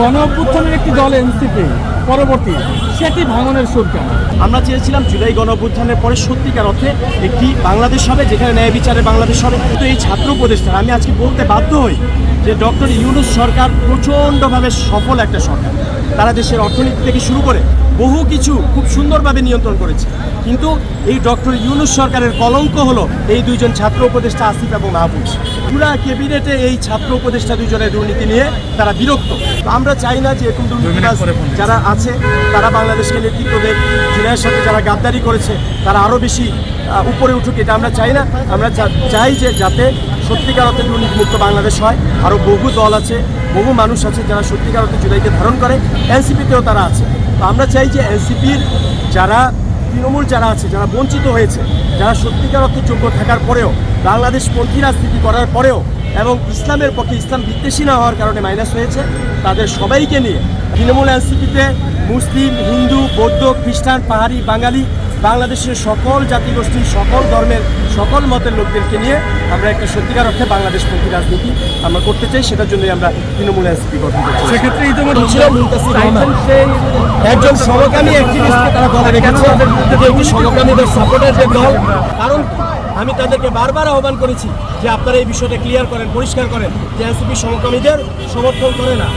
গণ অভ্যুত্থানের একটি দল এনসিপি, পরবর্তী, সেটি ভাঙনের সুর আমরা চেয়েছিলাম জুলাই গণ অভ্যুত্থানের পরে সত্যিকার অর্থে একটি বাংলাদেশ হবে, যেখানে ন্যায় বিচারে বাংলাদেশ হবে। কিন্তু এই ছাত্র উপদেষ্টা, আমি আজকে বলতে বাধ্য হই যে ডক্টর ইউনুস সরকার প্রচণ্ডভাবে সফল একটা সরকার। তারা দেশের অর্থনীতি থেকে শুরু করে বহু কিছু খুব সুন্দরভাবে নিয়ন্ত্রণ করেছে। কিন্তু এই ডক্টর ইউনুস সরকারের কলঙ্ক হলো এই দুইজন ছাত্র উপদেষ্টা আসিফ এবং মাহফুজ। পুরা ক্যাবিনেটে এই ছাত্র উপদেষ্টা দুইজনের দুর্নীতি নিয়ে তারা বিরক্ত। আমরা চাই না যে এরকম দুর্নীতিবাজ যারা আছে তারা বাংলাদেশকে নেতৃত্ব দেয় জুলাইয়ের সাথে যারা গাদ্দারি করেছে তারা আরও বেশি উপরে উঠুক এটা আমরা চাই না। আমরা চাই যে যাতে সত্যিকার অর্থে দুর্নীতিমুক্ত বাংলাদেশ হয়। আরও বহু দল আছে বহু মানুষ আছে যারা সত্যিকার অর্থে জুলাইকে ধারণ করে। এনসিপিতেও তারা আছে। তো আমরা চাই যে এনসিপির যারা, তৃণমূল যারা আছে, যারা বঞ্চিত হয়েছে, যারা সত্যিকার অর্থে যোগ্য থাকার পরেও বাংলাদেশ পন্থী রাজনীতি করার পরেও এবং ইসলামের পক্ষে ইসলাম বিদ্বেষী না হওয়ার কারণে মাইনাস হয়েছে, তাদের সবাইকে নিয়ে তৃণমূল এনসিপিতে মুসলিম, হিন্দু, বৌদ্ধ, খ্রিস্টান, পাহাড়ি, বাঙালি বাংলাদেশের সকল জাতিগোষ্ঠীর সকল ধর্মের সকল মতের লোকদেরকে নিয়ে আমরা একটা সত্যিকার অর্থে বাংলাদেশ পন্থী রাজনীতি আমরা করতে চাই সেটার জন্যই আমরা তৃণমূল এনসিপি গঠন করছি সেক্ষেত্রে। একজন সমকামী অ্যাক্টিভিস্টকে তারা দলে রেখেছে। একটি সমকামীদের সাপোর্টের যে দল। কারণ আমি তাদেরকে বারবার আহ্বান করেছি যে আপনারা এই বিষয়টা ক্লিয়ার করেন পরিষ্কার করেন যে এনসিপি সমকামীদের সমর্থন করে না।